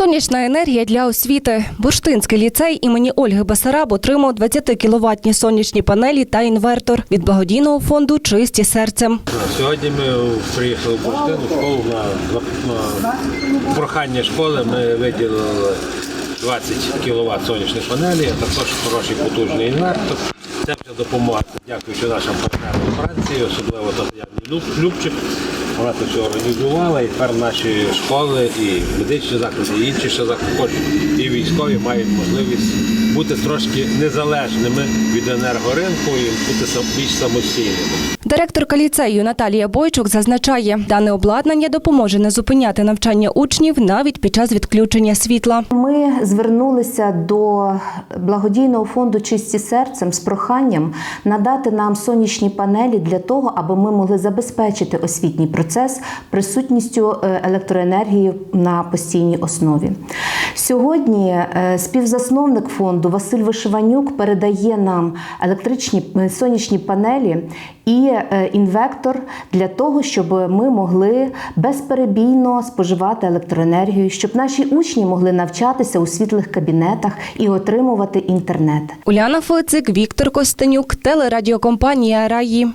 Сонячна енергія для освіти. Бурштинський ліцей імені Ольги Басараб отримав 20 кіловатні сонячні панелі та інвертор від благодійного фонду Чисті серцем. Сьогодні ми приїхали в Бурштин, в школу на, на прохання школи ми виділили 20 кВт сонячних панелей, а також хороший потужний інвертор. Це допомога, дякуючи нашим партнерам Франції, особливо Тетяні Люб- Любчик. Вона це все організувала і тепер наші школи, і медичні заклади, і інші ще заклади, і військові мають можливість бути трошки незалежними від енергоринку і бути більш самостійними. Директорка ліцею Наталія Бойчук зазначає, дане обладнання допоможе не зупиняти навчання учнів навіть під час відключення світла. Ми звернулися до благодійного фонду Чисті серцем з проханням надати нам сонячні панелі для того, аби ми могли забезпечити освітній процес присутністю е, електроенергії на постійній основі. Сьогодні е, співзасновник фонду Василь Вишиванюк передає нам електричні сонячні панелі і е, інвектор для того, щоб ми могли безперебійно споживати електроенергію, щоб наші учні могли навчатися у світлих кабінетах і отримувати інтернет. Уляна Фоцик, Віктор Костенюк, телерадіокомпанія Раї.